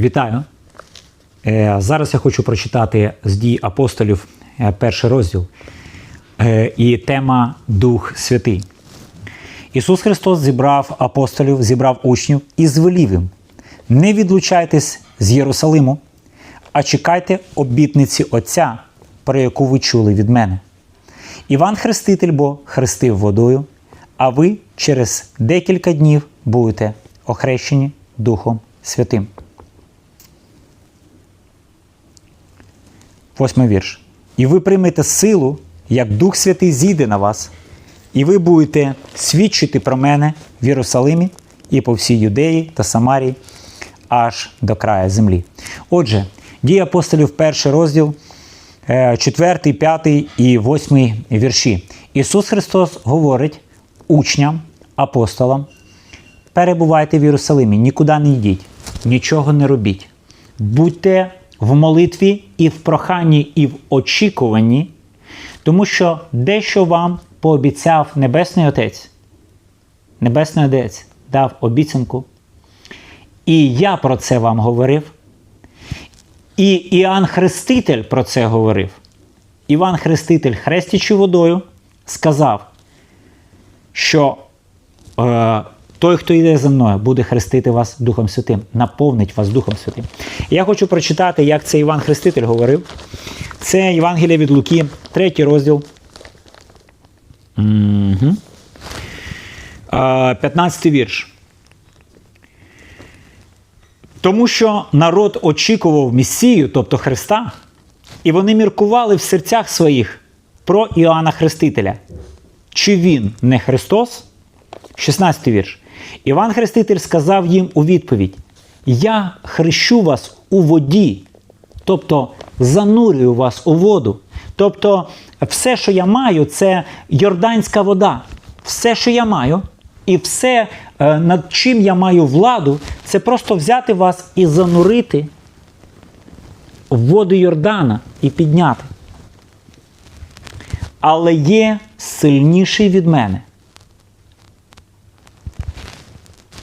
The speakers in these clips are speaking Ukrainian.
Вітаю! Е, Зараз я хочу прочитати з дій апостолів е, перший розділ Е, і тема Дух Святий. Ісус Христос зібрав апостолів, зібрав учнів і звелів їм: не відлучайтесь з Єрусалиму, а чекайте обітниці Отця, про яку ви чули від мене. Іван Хреститель бо хрестив водою, а ви через декілька днів будете охрещені Духом Святим. Восьмий вірш. І ви приймете силу, як Дух Святий зійде на вас, і ви будете свідчити про мене в Єрусалимі і по всій Юдеї та Самарії аж до краю землі. Отже, дії апостолів, перший розділ, 4, 5 і 8 вірші. Ісус Христос говорить учням, апостолам, перебувайте в Єрусалимі, нікуди не йдіть, нічого не робіть. Будьте в молитві і в проханні, і в очікуванні, тому що дещо вам пообіцяв Небесний Отець. Небесний Отець дав обіцянку. І я про це вам говорив. І Іоанн Хреститель про це говорив. Іван Хреститель, хрестячи водою, сказав, що е, той, хто йде за мною, буде хрестити вас Духом Святим, наповнить вас Духом Святим. Я хочу прочитати, як це Іван Хреститель говорив. Це Євангелія від Луки, третій розділ. Угу. 15 вірш. Тому що народ очікував Месію, тобто Христа, і вони міркували в серцях своїх про Іоанна Хрестителя. Чи він не Христос? 16 вірш. Іван Хреститель сказав їм у відповідь: Я хрещу вас у воді, тобто занурюю вас у воду. Тобто, все, що я маю, це йорданська вода. Все, що я маю, і все, е, над чим я маю владу, це просто взяти вас і занурити в воду Йордана і підняти. Але є сильніший від мене,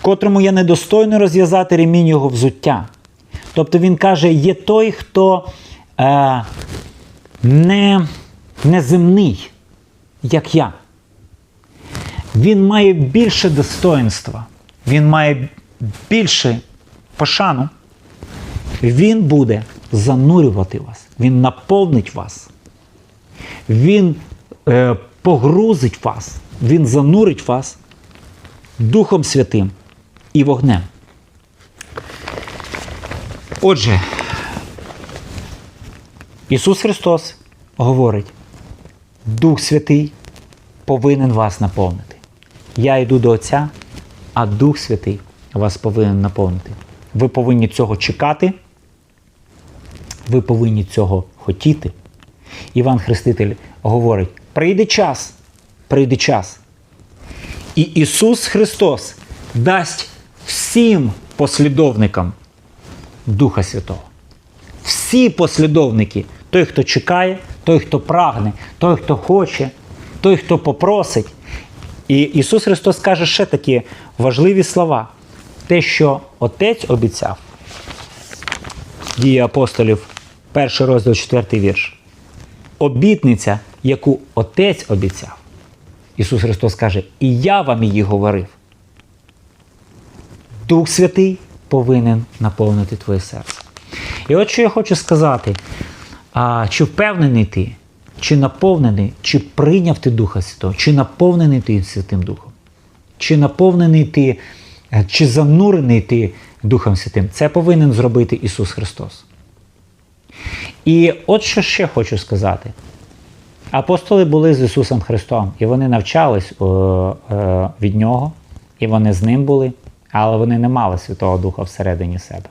котрому я недостойно розв'язати ремінь його взуття. Тобто він каже, є той, хто е, не, не земний, як я. Він має більше достоинства, він має більше пошану. Він буде занурювати вас, він наповнить вас, він е, погрузить вас, він занурить вас Духом Святим і вогнем. Отже, Ісус Христос говорить, Дух Святий повинен вас наповнити. Я йду до Отця, а Дух Святий вас повинен наповнити. Ви повинні цього чекати, ви повинні цього хотіти. Іван Хреститель говорить: прийде час, прийде час. І Ісус Христос дасть всім послідовникам Духа Святого. Всі послідовники, той, хто чекає, той, хто прагне, той, хто хоче, той, хто попросить. І Ісус Христос каже ще такі важливі слова. Те, що Отець обіцяв, дії апостолів, перший розділ, четвертий вірш. Обітниця, яку Отець обіцяв. Ісус Христос каже, і я вам її говорив. Дух Святий повинен наповнити твоє серце. І от що я хочу сказати: а, чи впевнений ти, чи наповнений, чи прийняв ти Духа Святого, чи наповнений ти Святим Духом, чи наповнений ти, е, чи занурений ти Духом Святим, це повинен зробити Ісус Христос. І от що ще хочу сказати. Апостоли були з Ісусом Христом, і вони навчались е, від Нього, і вони з Ним були, але вони не мали Святого Духа всередині себе.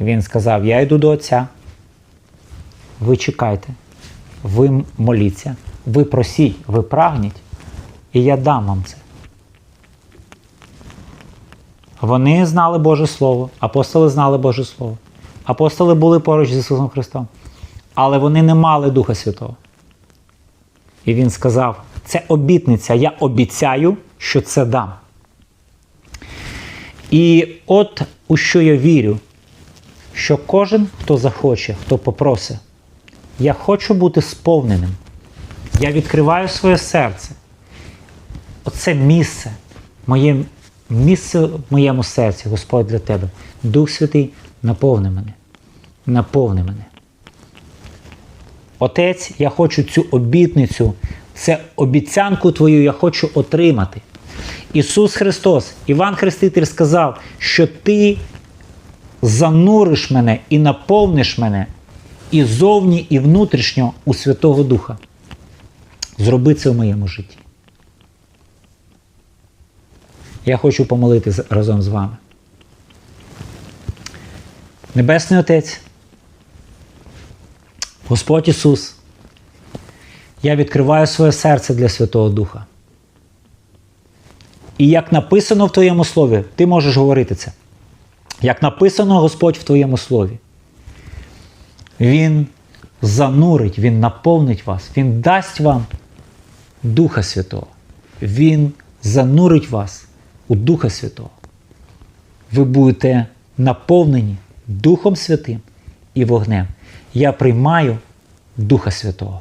Він сказав: Я йду до Отця, ви чекайте, ви моліться, ви просіть, ви прагніть, і я дам вам це. Вони знали Боже Слово, апостоли знали Боже Слово. Апостоли були поруч з Ісусом Христом, але вони не мали Духа Святого. І Він сказав: це обітниця, я обіцяю, що це дам. І от у що я вірю, що кожен, хто захоче, хто попросить, я хочу бути сповненим. Я відкриваю своє серце. Оце місце, моє місце в моєму серці, Господь для тебе. Дух Святий, наповни мене. Наповни мене. Отець, я хочу цю обітницю, це обіцянку твою я хочу отримати. Ісус Христос, Іван Хреститель сказав, що Ти зануриш мене і наповниш мене і зовні, і внутрішньо у Святого Духа. Зроби це в моєму житті. Я хочу помолитися разом з вами. Небесний Отець, Господь Ісус, я відкриваю своє серце для Святого Духа. І як написано в Твоєму Слові, ти можеш говорити це. Як написано Господь в Твоєму Слові, Він занурить, Він наповнить вас, Він дасть вам Духа Святого. Він занурить вас у Духа Святого. Ви будете наповнені Духом Святим і вогнем. Я приймаю Духа Святого.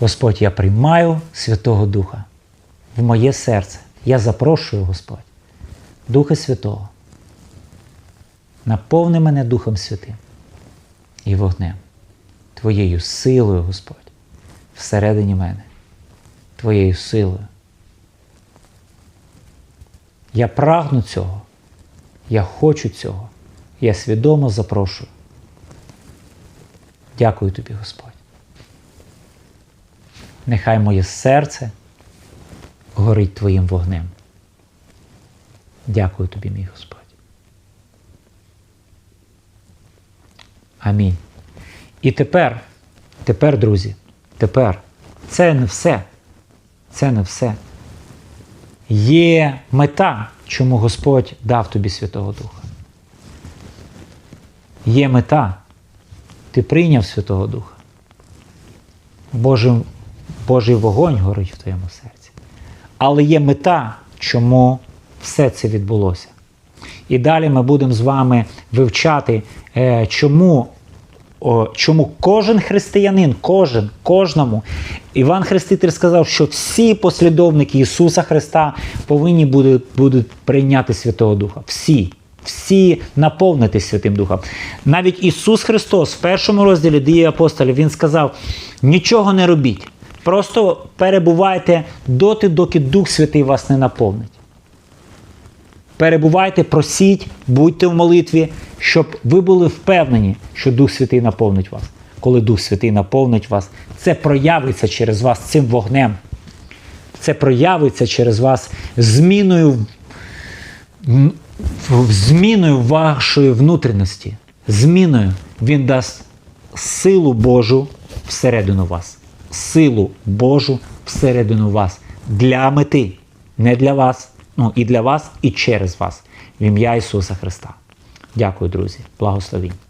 Господь, я приймаю Святого Духа в моє серце. Я запрошую, Господь, Духа Святого. Наповни мене Духом Святим і вогнем, Твоєю силою, Господь, всередині мене, Твоєю силою. Я прагну цього, я хочу цього, я свідомо запрошую. Дякую тобі, Господь. Нехай моє серце горить Твоїм вогнем. Дякую тобі, мій Господь. Амінь. І тепер, тепер, друзі, тепер це не все. Це не все. Є мета, чому Господь дав тобі Святого Духа. Є мета. Ти прийняв Святого Духа. Божий, Божий вогонь горить в твоєму серці. Але є мета, чому все це відбулося. І далі ми будемо з вами вивчати, е, чому, чому кожен християнин, кожен, кожному. Іван Хреститель сказав, що всі послідовники Ісуса Христа повинні будуть, будуть прийняти Святого Духа. Всі. Всі наповнити Святим Духом. Навіть Ісус Христос в першому розділі дії апостолів Він сказав: нічого не робіть. Просто перебувайте доти, доки Дух Святий вас не наповнить. Перебувайте, просіть, будьте в молитві, щоб ви були впевнені, що Дух Святий наповнить вас. Коли Дух Святий наповнить вас, це проявиться через вас цим вогнем. Це проявиться через вас зміною, зміною вашої внутрішності. Зміною Він дасть силу Божу всередину вас. Силу Божу всередину вас. Для мети. Не для вас, ну і для вас, і через вас. В ім'я Ісуса Христа. Дякую, друзі. Благословінь.